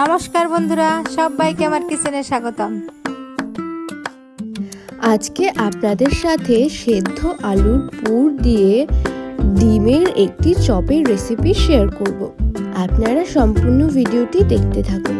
নমস্কার বন্ধুরা, সবাইকে আমার কিচেনে স্বাগতম। আজকে আপনাদের সাথে সেদ্ধ আলুর পুর দিয়ে ডিমের একটি চপের রেসিপি শেয়ার করব। আপনারা সম্পূর্ণ ভিডিওটি দেখতে থাকুন।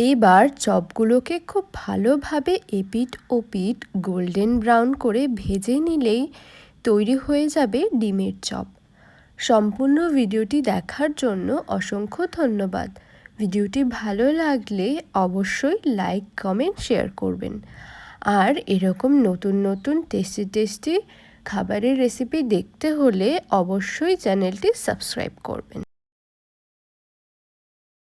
এবার চপগুলোকে খুব ভালোভাবে এপিট ওপিট গোল্ডেন ব্রাউন করে ভেজে নিলেই তৈরি হয়ে যাবে ডিমের চপ। সম্পূর্ণ ভিডিওটি দেখার জন্য অসংখ্য ধন্যবাদ। ভিডিওটি ভালো লাগলে অবশ্যই লাইক, কমেন্ট, শেয়ার করবেন। আর এরকম নতুন নতুন টেস্টি টেস্টি খাবারের রেসিপি দেখতে হলে অবশ্যই চ্যানেলটি সাবস্ক্রাইব করবেন।